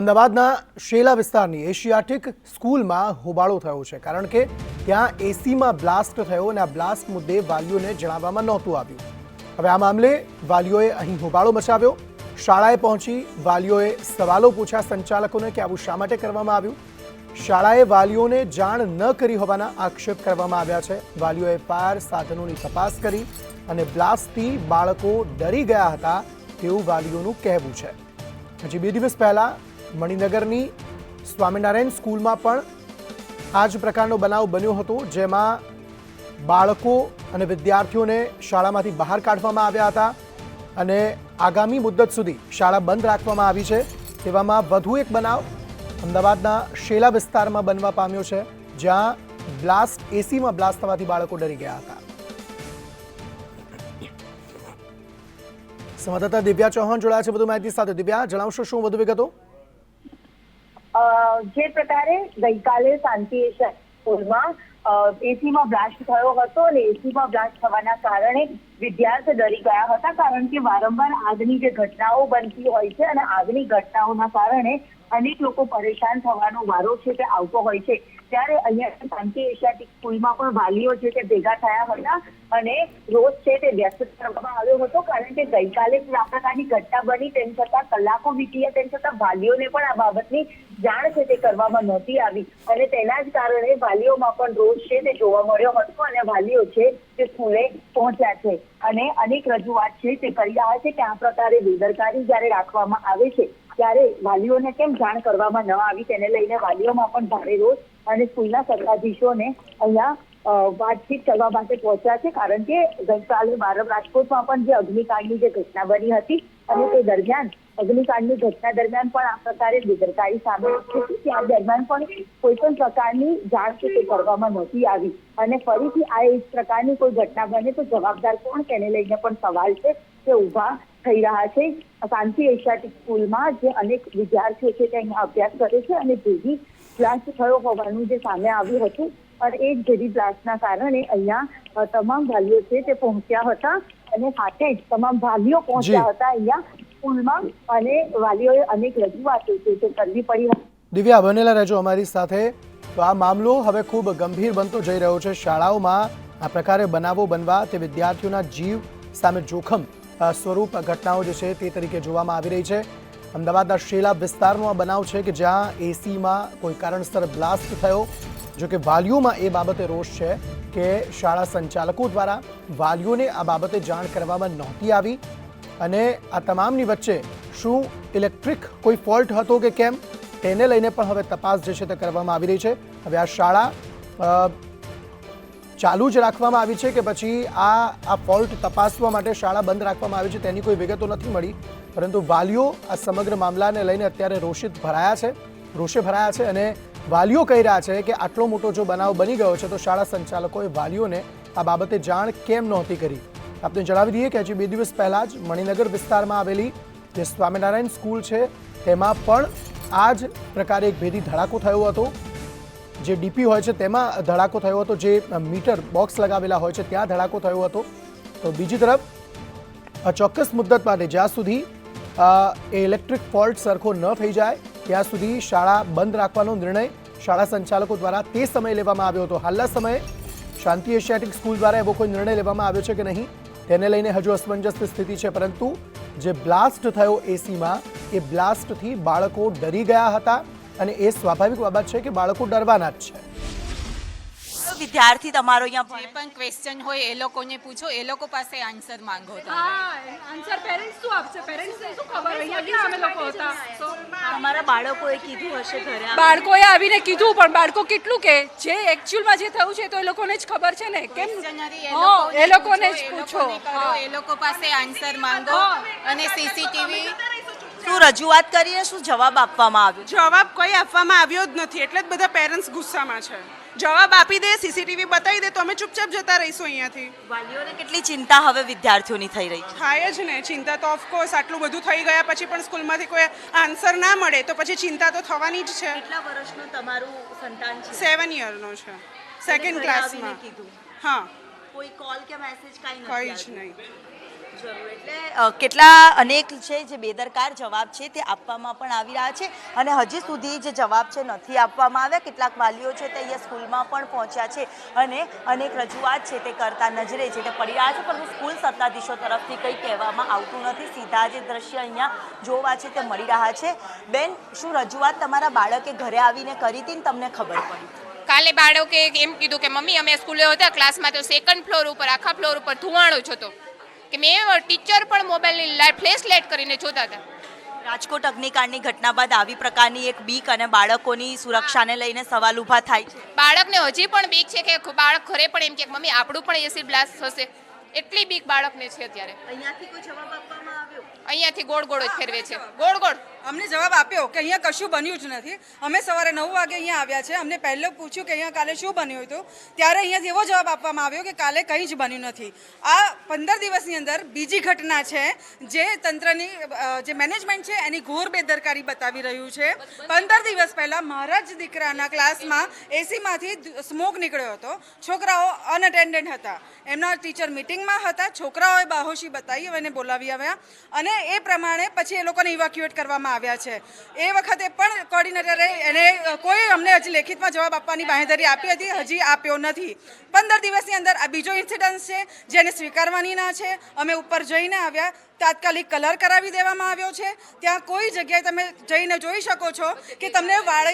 અમદાવાદના શેલા વિસ્તારની એશિયાટિક સ્કૂલમાં હોબાળો થયો છે, કારણ કે ત્યાં એસીમાં બ્લાસ્ટ થયો અને આ બ્લાસ્ટ મુદ્દે વાલીઓને જણાવવામાં નહોતું આવ્યું. હવે આ મામલે વાલીઓએ અહીં હોબાળો મચાવ્યો. શાળાએ પહોંચી વાલીઓએ સવાલો પૂછ્યા સંચાલકોને કે આવું શા માટે કરવામાં આવ્યું? શાળાએ વાલીઓને જાણ ન કરી હોવાના આક્ષેપ કરવામાં આવ્યા છે. વાલીઓએ પાર સાધનોની તપાસ કરી અને બ્લાસ્ટથી બાળકો ડરી ગયા હતા તેવું વાલીઓનું કહેવું છે. હજી બે દિવસ પહેલા મણિનગરની સ્વામિનારાયણ સ્કૂલમાં પણ આ જ પ્રકારનો બનાવ બન્યો હતો, જેમાં બાળકો અને વિદ્યાર્થીઓને શાળામાંથી બહાર કાઢવામાં આવ્યા હતા અને આગામી મુદ્દત સુધી શાળા બંધ રાખવામાં આવી છે. તેવામાં વધુ એક બનાવ અમદાવાદના શેલા વિસ્તારમાં બનવા પામ્યો છે, જ્યાં બ્લાસ્ટ, એસીમાં બ્લાસ્ટ થવાથી બાળકો ડરી ગયા હતા. સંવાદદાતા દિવ્યા ચૌહાણ જોડાયા છે વધુ માહિતી સાથે. દિવ્યા, જણાવશો શું વધુ વિગતો? જે પ્રકારે ગઈકાલે શાંતિ સ્કૂલમાં એસીમાં બ્લાસ્ટ થયો હતો અને એસીમાં બ્લાસ્ટ થવાના કારણે વિદ્યાર્થીઓ ડરી ગયા હતા કારણ કે વારંવાર આગની જે ઘટનાઓ બનતી હોય છે અને આગની ઘટનાઓના કારણે અનેક લોકો પરેશાન થવાનો વારો છે તે આવતો હોય છે. ત્યારે અહીંયા શાંતિ એશિયાટિક સ્કૂલમાં પણ વાલીઓ છે તે ભેગા થયા હતા અને રોજ છે તે વ્યસ્ત કરવામાં આવ્યો હતો કારણ કે ગઈકાલે જ આ પ્રકારની ઘટના બની તેમ છતાં કલાકો વીતી તેમ છતાં વાલીઓને પણ આ બાબતની જાણ છે તે કરવામાં નહોતી આવી. અને તેના જ કારણે વાલીઓમાં પણ રોષ છે તે જોવા મળ્યો હતો અને વાલીઓ છે તે સ્કૂલે પહોંચ્યા છે. અને અનેક રજૂઆત છે તે કરી રહ્યા છે. કે આ પ્રકારે બેદરકારી જ્યારે રાખવામાં આવે છે, ત્યારે વાલીઓને કેમ જાણ કરવામાં ન આવી તેને લઈને વાલીઓમાં પણ ભારે રોષ અને સ્કૂલના સત્તાધીશોને અહીંયા વાતચીત કરવા માટે પહોંચ્યા છે. કારણ કે ગઈકાલે બારમ રાજકોટમાં પણ જે અગ્નિકાંડની જે ઘટના બની હતી અને તે દરમિયાન અગ્નિકાંડની ઘટના દરમિયાન પણ આ પ્રકારે બેદરકારી સામે હતી. ત્યાં દરમિયાન પણ કોઈ પણ પ્રકારની જાણ કે તે કરવામાં નહોતી આવી. અને ફરીથી આ એક પ્રકારની કોઈ ઘટના બને તો જવાબદાર કોણ? તેને લઈને પણ સવાલ છે તે ઊભા થઈ રહ્યા છે શાંતિ એશિયાટિક સ્કૂલમાં જે અનેક વિદ્યાર્થીઓ છે તે અહીંયા અભ્યાસ કરે છે અને ભેગી બ્લાસ્ટ થયો હોવાનું જે સામે આવ્યું હતું. અને એ જ ભેદી બ્લાસ્ટના કારણે અહીંયા તમામ વાલીઓ છે તે પહોંચ્યા હતા અને સાથે જ તમામ વાલીઓ પહોંચ્યા હતા અહીંયા. સ્કૂલમાં અને વાલીઓએ અનેક રજૂઆતો છે તે કરવી પડી દિવ્યા, બનેલા રહેજો અમારી સાથે. તો આ મામલો હવે ખૂબ ગંભીર બનતો જઈ રહ્યો છે. શાળાઓમાં આ પ્રકારે બનાવો બનવા તે વિદ્યાર્થીઓના જીવ સામે જોખમ સ્વરૂપ ઘટનાઓ જે છે તે તરીકે જોવામાં આવી રહી છે. અમદાવાદના શેલા વિસ્તારનો આ બનાવ છે કે જ્યાં એસીમાં કોઈ કારણસર બ્લાસ્ટ થયો. જો કે વાલીઓમાં એ બાબતે રોષ છે કે શાળા સંચાલકો દ્વારા વાલીઓને આ બાબતે જાણ કરવામાં નહોતી આવી. અને આ તમામની વચ્ચે શું ઇલેક્ટ્રિક કોઈ ફોલ્ટ હતો કે કેમ, તેને લઈને પણ હવે તપાસ જે છે તે કરવામાં આવી રહી છે. હવે આ શાળા ચાલુ જ રાખવામાં આવી છે કે પછી આ આ ફોલ્ટ તપાસવા માટે શાળા બંધ રાખવામાં આવી છે તેની કોઈ વિગતો નથી મળી. પરંતુ વાલીઓ આ સમગ્ર મામલાને લઈને અત્યારે રોષિત ભરાયા છે, રોષે ભરાયા છે અને વાલીઓ કહી રહ્યા છે કે આટલો મોટો જો બનાવ બની ગયો છે તો શાળા સંચાલકોએ વાલીઓને આ બાબતે જાણ કેમ નહોતી કરી? આપને જણાવી દઈએ કે હજી બે દિવસ પહેલાં જ મણિનગર વિસ્તારમાં આવેલી જે સ્વામિનારાયણ સ્કૂલ છે, તેમાં પણ આ જ પ્રકારે એક ભેદી ધડાકો થયો હતો. જે ડીપી હોય છે, તેમાં ધડાકો થયો હતો. જે મીટર બોક્સ લગાવેલા હોય છે, ત્યાં ધડાકો થયો હતો. તો બીજી તરફ ચોક્કસ મુદ્દત માટે જ્યાં સુધી એ ઇલેક્ટ્રિક ફોલ્ટ સરખો ન થઈ જાય, ત્યાં સુધી શાળા બંધ રાખવાનો નિર્ણય શાળા સંચાલકો દ્વારા તે સમયે લેવામાં આવ્યો હતો. હાલના સમયે શાંતિ એશિયાટિક સ્કૂલ દ્વારા એવો કોઈ નિર્ણય લેવામાં આવ્યો છે કે નહીં? તેને લઈને હજુ અસમંજસ સ્થિતિ છે, પરંતુ જે બ્લાસ્ટ થયો એસીમાં, એ બ્લાસ્ટથી બાળકો ડરી ગયા હતા અને એ સ્વાભાવિક બાબત છે કે બાળકો ડરવાના જ છે. વિદ્યાર્થી તમારો અહીંયા જે ભણે પણ ક્વેશ્ચન હોય એ લોકોને પૂછો એ લોકો પાસે આન્સર માંગો તમે હા આન્સર પેરેન્ટ્સ શું આપશે? પેરેન્ટ્સ શું ખબર? અહીંયા ક્યાં અમે લોકો હતા? તો તમારા બાળકોએ કીધું હશે ઘરે? બાળકોએ આવીને કીધું પણ બાળકો કેટલું કે? જે એકચ્યુઅલમાં જે થયું છે તો એ લોકોને જ ખબર છે ને? કેમ? એ હા, લોકોને એ લોકોને જ પૂછો, પૂછો. એ લોકોને કરો, હા. એ લોકો પાસે આન્સર માંગો અને સીસીટીવી શું રજૂઆત કરીને શું જવાબ આપવામાં આવ્યો જવાબ કોઈ આપવામાં આવ્યો જ નથી. એટલે જ બધા પેરેન્ટ્સ ગુસ્સામાં છે. જવાબ આપી દે સીસીટીવી બતાવી દે તો અમે ચૂપચાપ જતા રહીશું અહીંયાથી. વાલીઓને કેટલી ચિંતા હવે વિદ્યાર્થીઓની થઈ રહી છે? થાય જ ને ચિંતા તો ઓફકોર્સ આટલું બધું થઈ ગયા પછી પણ સ્કૂલમાંથી કોઈ આન્સર ના મળે તો પછી ચિંતા તો થવાની જ છે. કેટલા વર્ષનું તમારું સંતાન છે? સેવન યરનો છે. સેકન્ડ ક્લાસમાં હા. કોઈ કોલ કે મેસેજ કાંઈ નથી કંઈ જ નહીં. એટલે કેટલા અનેક છે, જે બેદરકાર જવાબ છે તે આપવામાં પણ આવી રહ્યા છે અને હજી સુધી જે જવાબ છે નથી આપવામાં આવ્યા. કેટલાક વાલીઓ છે તે અહીંયા સ્કૂલમાં પણ પહોંચ્યા છે અને અનેક રજૂઆત છે તે કરતા નજરે છે તે પડી રહ્યા છે, પરંતુ સ્કૂલ સત્તાધીશો તરફથી કંઈ કહેવામાં આવતું નથી. સીધા જે દ્રશ્ય અહીંયા જોવા છે તે મળી રહ્યા છે. બેન, શું રજૂઆત તમારા બાળકે ઘરે આવીને કરી હતી ને તમને ખબર પડી? કાલે બાળકે એમ કીધું કે, મમ્મી, અમે સ્કૂલે હતા, ક્લાસમાં તો સેકન્ડ ફ્લોર ઉપર, આખા ફ્લોર ઉપર ધુવાણો જ હતો. કે મેં ટીચર પણ મોબાઈલની ફ્લેશ લાઇટ કરીને જોતા હતા. રાજકોટ અગ્નિકાંડની ઘટના બાદ આવી પ્રકારની એક બીક અને બાળકોની સુરક્ષાને લઈને સવાલ ઊભા થાય. છે બાળકને હજી પણ બીક છે કે બાળક ઘરે પણ એમ કે મમ્મી આપણું પણ એસી બ્લાસ્ટ થશે. એટલી બીક બાળકને છે અત્યારે. અહીંયાથી કોઈ જવાબ આપવામાં આવ્યો? અહીંયાથી ગોળ ગોળ જ ફેરવે છે. ગોળ ગોળ. અમને જવાબ આપ્યો કે અહીંયા કશું બન્યું જ નથી. અમે સવારે નવ વાગે અહીંયા આવ્યા છે. અમને પહેલો પૂછ્યું કે અહીંયા કાલે શું બન્યું હતું. ત્યારે અહીંયાથી એવો જવાબ આપવામાં આવ્યો કે કાલે કંઈ જ બન્યું નથી. આ પંદર દિવસની અંદર બીજી ઘટના છે જે તંત્રની જે મેનેજમેન્ટ છે એની ઘોર બેદરકારી બતાવી રહ્યું છે. પંદર દિવસ પહેલા મારા જ દીકરાના ક્લાસમાં એસીમાંથી સ્મોક નીકળ્યો હતો. છોકરાઓ અનઅટેન્ડન્ટ હતા. એમના ટીચર મિટિંગમાં હતા, છોકરાઓએ બાહોશી બતાવી અને બોલાવી આવ્યા. અને એ પ્રમાણે પછી એ લોકોને ઇવાક્યુએટ કરવામાં આવ્યા છે. એ વખતે પણ કોર્ડિનેટરે એને કોઈ અમને હજી લેખિતમાં જવાબ આપવાની બાંહેધરી આપી હતી, હજી આપ્યો નથી. પંદર દિવસની અંદર આ બીજો ઇન્સિડન્સ છે, જેને સ્વીકારવાની ના છે. અમે ઉપર જઈને આવ્યા. તાત્કાલિક કલર કરાવી દેવામાં આવ્યો છે. ત્યાં કોઈ જગ્યાએ તમે જઈને જોઈ શકો છો કે તમને વાળે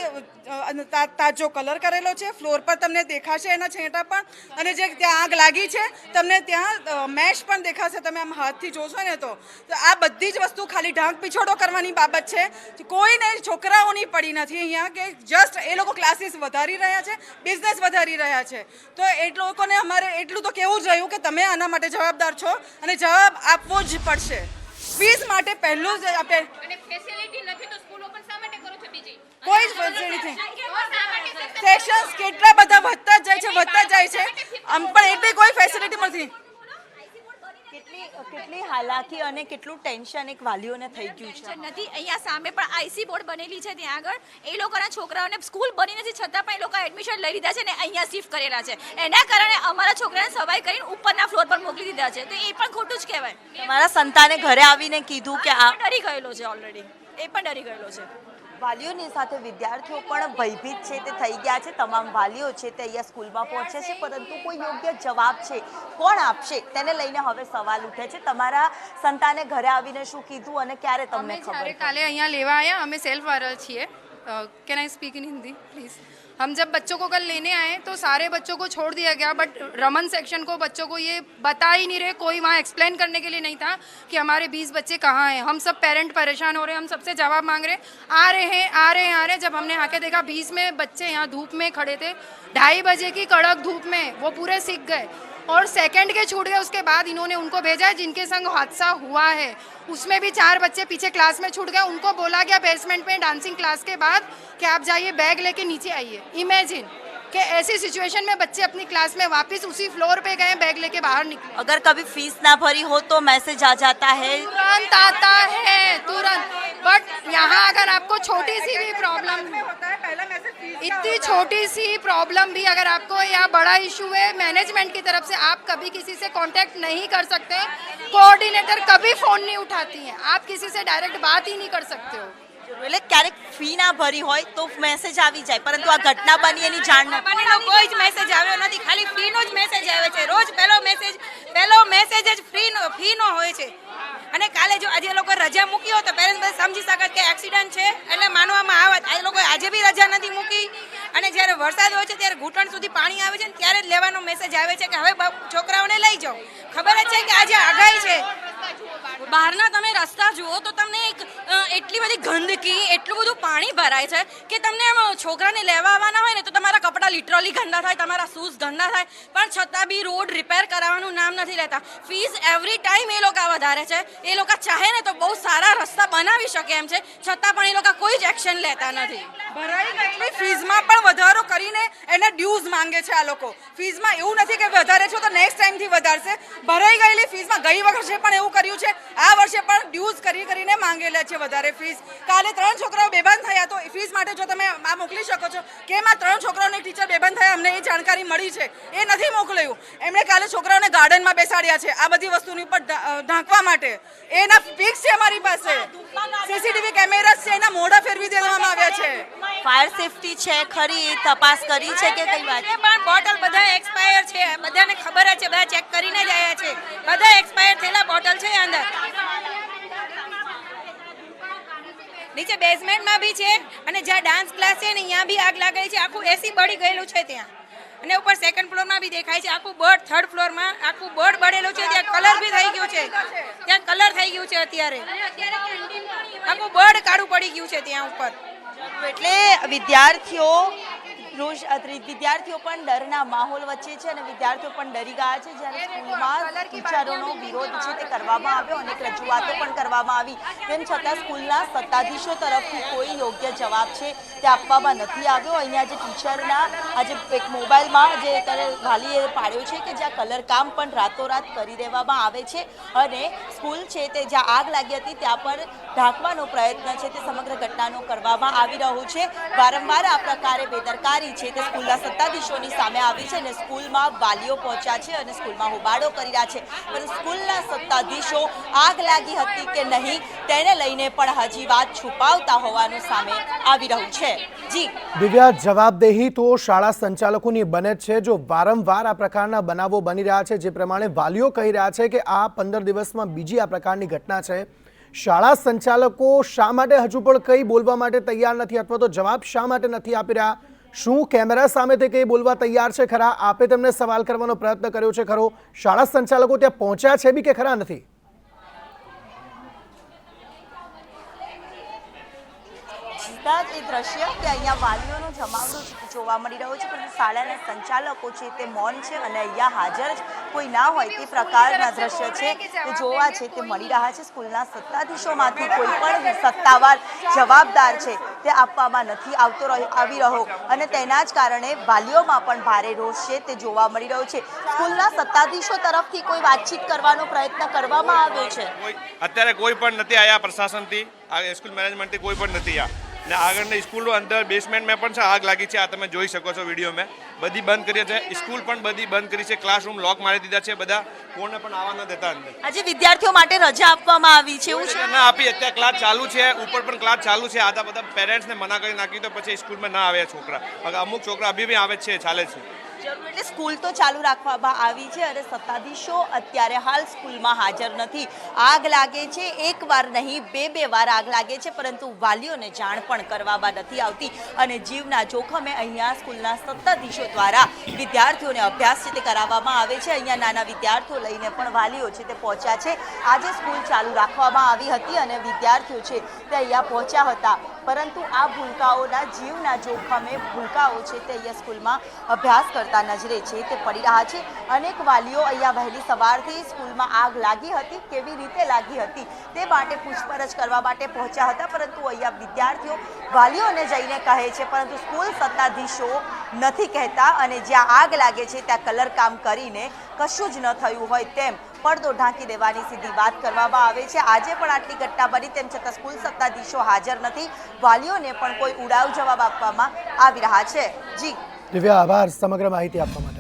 તાજો કલર કરેલો છે, ફ્લોર પર તમને દેખાશે એના છેંટા પણ અને જે ત્યાં આગ લાગી છે, તમને ત્યાં મેશ પણ દેખાશે તમે આમ હાથથી જોશો ને તો. તો આ બધી જ વસ્તુ ખાલી ઢાંક પીછોડો કરવાની બાબત છે. કોઈને છોકરાઓની પડી નથી અહીંયા કે જસ્ટ એ લોકો ક્લાસીસ વધારી રહ્યા છે બિઝનેસ વધારી રહ્યા છે. તો એ લોકોને અમારે એટલું તો કેવું જ રહ્યું કે તમે આના માટે જવાબદાર છો અને જવાબ આપવો જ પડશે. ફીસ માટે પહેલું જ આપણે અને ફેસિલિટી નથી તો સ્કૂલ ઓપન શા માટે કરો છો બીજી? કોઈ જ ફેસિલિટી. સેશન્સ કેટલા બધા વધતા જાય છે વધતા જાય છે. આમ પણ એટલી કોઈ ફેસિલિટી નથી. કેટલી કેટલી હાલાકી અને કેટલું ટેન્શન એક વાલીઓને થઈ ગયું છે? નથી. અહીંયા સામે પણ આઈસી બોર્ડ બનેલી છે ત્યાં આગળ. એ લોકોના છોકરાઓને સ્કૂલ બની નથી છતાં પણ એ લોકો એડમિશન લઈ લીધા છે ને અહીંયા શિફ્ટ કરેલા છે. એના કારણે અમારા છોકરાને સવાઈ કરીને ઉપરના ફ્લોર પર મોકલી દીધા છે. તો એ પણ ખોટું જ કહેવાય. તમારા સંતાને ઘરે આવીને કીધું કે આ ડરી ગયેલો છે ઓલરેડી એ પણ ડરી ગયેલો છે. વાલીઓની સાથે વિદ્યાર્થીઓ પણ ભયભીત છે તે થઈ ગયા છે. તમામ વાલીઓ છે તે અહીંયા સ્કૂલમાં પહોંચે છે પરંતુ કોઈ યોગ્ય જવાબ છે કોણ આપશે? તેને લઈને હવે સવાલ ઉઠે છે. તમારા સંતાને ઘરે આવીને શું કીધું અને ક્યારે તમને ખબર કાલે અહીંયા લેવા આવ્યા અમે સેલ્ફ વાયરલ છીએ. Can I speak in Hindi please हम जब बच्चों को कल लेने आए तो सारे बच्चों को छोड़ दिया गया बट रमन सेक्शन को बच्चों को ये बता ही नहीं रहे, कोई वहाँ एक्सप्लेन करने के लिए नहीं था कि हमारे बीस बच्चे कहाँ हैं। हम सब पेरेंट परेशान हो रहे हैं, हम सबसे जवाब मांग रहे आ रहे हैं, आ रहे हैं, आ रहे हैं। जब हमने आके देखा, बीस में बच्चे यहाँ धूप में खड़े थे, ढाई बजे की कड़क धूप में, वो पूरे सीख गए। और सेकंड के छूट गए उसके बाद इन्होंने उनको भेजा है जिनके संग हादसा हुआ है। उसमें भी चार बच्चे पीछे क्लास में छूट गए। उनको बोला गया बेसमेंट में डांसिंग क्लास के बाद कि आप जाइए बैग लेके नीचे आइए। इमेजिन कि ऐसी सिचुएशन में बच्चे अपनी क्लास में वापस उसी फ्लोर पे गए बैग लेके बाहर निकले। अगर कभी फ़ीस ना भरी हो तो मैसेज आ जाता है। तुरंत आता है तुरंत। बट यहाँ अगर आपको छोटी सी भी प्रॉब्लम होता है पहला मैसेज फीस इतनी छोटी सी प्रॉब्लम भी अगर आपको या बड़ा इशू है मैनेजमेंट की तरफ से आप कभी किसी से कांटेक्ट नहीं कर सकते कोऑर्डिनेटर कभी फोन नहीं उठाती हैं आप किसी से डायरेक्ट बात ही नहीं कर सकते हो એટલે ક્યારેક ફી ના ભરી હોય તો મેસેજ આવી જાય પરંતુ આ ઘટના બની એની જાણ નથી બનેલો કોઈ જ મેસેજ આવ્યો નથી ખાલી ફીનો જ મેસેજ આવે છે રોજ પહેલો મેસેજ પહેલો મેસેજ જ ફ્રીનો ફીનો હોય છે અને કાલે જો આજે એ લોકો રજા મૂકી હોત તો પેરેન્ટ્સ બધા સમજી શકત કે એક્સિડન્ટ છે એટલે માનવામાં આવત આ લોકો આજે બી રજા નથી મૂકી. અને જ્યારે વરસાદ હોય છે ત્યારે ઘૂંટણ સુધી પાણી આવે છે ને ત્યારે જ લેવાનો મેસેજ આવે છે કે હવે છોકરાઓને લઈ જાઓ. ખબર જ છે કે આજે આગાહી છે. બહારના તમે રસ્તા જુઓ તો તમને એક એટલી બધી ગંદકી, એટલું બધું પાણી ભરાય છે કે તમને એમ છોકરાને લેવા આવવાના હોય ને તો તમારા કપડાં લિટરલી ગંદા થાય, તમારા શૂઝ ગંદા થાય. પણ છતાં બી રોડ રિપેર કરાવવાનું નામ નથી લેતા. ફીસ એવરી ટાઈમ એ લોકો વધારે છે. એ લોકો ચાહે ને તો બહુ સારા રસ્તા બનાવી શકે એમ છે. છતાં પણ એ લોકો કોઈ જ એક્શન લેતા નથી. ભરાઈ ગયેલી ફીઝમાં પણ વધારો કરીને એના ડ્યુઝ માંગે છે આ લોકો. ફીઝમાં એવું નથી કે વધારે છો તો નેક્સ્ટ ટાઈમથી વધારશે. ભરાઈ ગયેલી ફીઝમાં ગઈ વર્ષે પણ એવું કર્યું છે આ વર્ષે પણ ડ્યુઝ કરી કરીને માંગેલા છે વધારે ફીઝ કાલે ત્રણ છોકરાઓ બેભાન થયા તો ફીઝ માટે જો તમે આ મોકલી શકો છો કે એમાં ત્રણ છોકરાઓને ટીચર બેબંધ થયા અમને એ જાણકારી મળી છે. એ નથી મોકલ્યું. એમણે કાલે છોકરાઓને ગાર્ડનમાં બેસાડ્યા છે આ બધી વસ્તુની ઉપર ઢાંકવા માટે. એના ફિક્સ છે અમારી પાસે. સીસીટીવી કેમેરા છે એના મોઢા ફેરવી દેવામાં આવ્યા છે. ફાયર સેફટી છે ખરી, તપાસ કરી છે કે કઈ વાત? પણ બોટલ બધા એક્સપાયર છે, બધાને ખબર છે, બધા ચેક કરીને જ આવ્યા છે. બધા એક્સપાયર થયેલા બોટલ છે અંદર. નીચે બેઝમેન્ટમાં બી છે, અને જ્યાં ડાન્સ ક્લાસ છે ને અહીંયા બી આગ લાગેલી છે, આખું એસી બળી ગયેલું છે ત્યાં. અને ઉપર સેકન્ડ ફ્લોરમાં બી દેખાય છે, આખું બોર્ડ થર્ડ ફ્લોરમાં આખું બોર્ડ બળેલું છે, ત્યાં કલર બી થઈ ગયું છે. ત્યાં કલર થઈ ગયું છે અત્યારે. આખું બોર્ડ કાળું પડી ગયું છે ત્યાં ઉપર. એટલે વિદ્યાર્થીઓ રોજ વિદ્યાર્થીઓ પણ ડરના માહોલ વચ્ચે છે અને વિદ્યાર્થીઓ પણ ડરી ગયા છે જ્યારે સ્કૂલમાં ટીચરોનો વિરોધ છે તે કરવામાં આવ્યો અનેક રજૂઆતો પણ કરવામાં આવી. તેમ છતાં સ્કૂલના સત્તાધીશો તરફથી કોઈ યોગ્ય જવાબ છે તે આપવામાં નથી આવ્યો. અહીંયા જે ટીચરના આજે એક મોબાઈલમાં જે અત્યારે વાલીએ પાડ્યો છે કે જ્યાં કલર કામ પણ રાતોરાત કરી દેવામાં આવે છે અને સ્કૂલ છે તે જ્યાં આગ લાગી હતી ત્યાં પર ઢાંકવાનો પ્રયત્ન છે તે સમગ્ર ઘટનાનો કરવામાં આવી રહ્યો છે. વારંવાર આ પ્રકારે બેદરકારી છે તે સ્કૂલના સત્તાધીશોની સામે આવી છે અને સ્કૂલમાં વાલીઓ પહોંચ્યા છે અને સ્કૂલમાં હોબાળો કરી રહ્યા છે. પરંતુ સ્કૂલના સત્તાધીશો આગ લાગી હતી કે નહીં તેને લઈને પણ હજી વાત છુપાવતા હોવાનું સામે આવી રહ્યું છે. જી. દિવ્યા, જવાબદેહી તો શાળા સંચાલકોની બને છે. જો વારંવાર આ પ્રકારના બનાવો બની રહ્યા છે, જે પ્રમાણે વાલીઓ કહી રહ્યા છે કે આ પંદર દિવસમાં બીજી આ પ્રકારની ઘટના છે શાળા સંચાલકો શા માટે હજુ પણ કંઈ બોલવા માટે તૈયાર નથી? અથવા તો જવાબ શા માટે નથી આપી રહ્યા? શું કેમેરા સામે તે કંઈ બોલવા તૈયાર છે ખરા? આપે તેમને સવાલ કરવાનો પ્રયત્ન કર્યો છે ખરો? શાળા સંચાલકો ત્યાં પહોંચ્યા છે બી કે ખરા નથી? જ એ દ્રશ્ય કે અહીંયા વાલીઓનો જમાવડો જોવા મળી રહ્યો છે. પરંતુ શાળાના સંચાલકો છે તે મૌન છે અને અહીંયા હાજર જ કોઈ ના હોય તે પ્રકારના દ્રશ્ય છે તે જોવા છે તે મળી રહ્યા છે. સ્કૂલના સત્તાધીશોમાંથી કોઈ પણ સત્તાવાર જવાબદાર છે તે આપવામાં નથી આવતો આવી રહ્યો અને તેના જ કારણે વાલીઓમાં પણ ભારે રોષ છે તે જોવા મળી રહ્યો છે. સ્કૂલના સત્તાધીશો તરફથી કોઈ વાતચીત કરવાનો પ્રયત્ન કરવામાં આવ્યો છે? અત્યારે કોઈ પણ નથી આયા પ્રશાસનથી, આ સ્કૂલ મેનેજમેન્ટથી કોઈ પણ નથી આ ને આગળની સ્કૂલ અંદર બેસમેન્ટમાં પણ છે આગ લાગી છે આ તમે જોઈ શકો છો વિડીયોમાં. બધી બંધ કરી છે સ્કૂલ પણ બધી બંધ કરી છે ક્લાસરૂમ લોક મારી દીધા છે બધા કોને પણ આવવા ન દેતા અંદર. આજે વિદ્યાર્થીઓ માટે રજા આપવામાં આવી છે એવું છે? ના આપી અત્યારે ક્લાસ ચાલુ છે ઉપર પણ ક્લાસ ચાલુ છે આધા બધા પેરેન્ટ્સને મના કરી નાખી તો પછી સ્કૂલમાં ના આવે છોકરા. અમુક છોકરા અભી બી આવે છે ચાલે છે. એટલે સ્કૂલ તો ચાલુ રાખવામાં આવી છે અને સત્તાધીશો અત્યારે હાલ સ્કૂલમાં હાજર નથી. આગ લાગે છે, એક વાર નહીં, બે બે વાર આગ લાગે છે, પરંતુ વાલીઓને જાણ પણ કરવામાં નથી આવતી અને જીવના જોખમે અહીંયા સ્કૂલના સત્તાધીશો દ્વારા વિદ્યાર્થીઓને અભ્યાસ છે તે કરાવવામાં આવે છે. અહીંયા નાના વિદ્યાર્થીઓ લઈને પણ વાલીઓ છે તે પહોંચ્યા છે. આજે સ્કૂલ ચાલુ રાખવામાં આવી હતી અને વિદ્યાર્થીઓ છે તે અહીંયા પહોંચ્યા હતા. પરંતુ આ ભૂલકાઓના જીવના જોખમે ભૂલકાઓ છે તે અહીંયા સ્કૂલમાં અભ્યાસ કરતા નજરે છે, તે પડી રહ્યા છે. અનેક વાલીઓ અહીંયા વહેલી સવારથી સ્કૂલમાં આગ લાગી હતી, કેવી રીતે લાગી હતી તે માટે પૂછપરછ કરવા માટે પહોંચ્યા હતા, પરંતુ અહીંયા વિદ્યાર્થીઓ વાલીઓને જઈને કહે છે, પરંતુ સ્કૂલ સત્તાધીશો નથી કહેતા અને જ્યાં આગ લાગે છે, ત્યાં કલર કામ કરીને કશું જ ન થયું હોય તેમ પડદો ઢાંકી દેવાની સીધી વાત કરવામાં આવે છે. આજે પણ આટલી ઘટના બની, તેમ છતાં સ્કૂલ સત્તાધીશો હાજર નથી. વાલીઓને પણ કોઈ ઉડાવ જવાબ આપવામાં આવી રહ્યા છે. જી. દિવ્યા આભાર, સમગ્ર માહિતી આપવા માટે.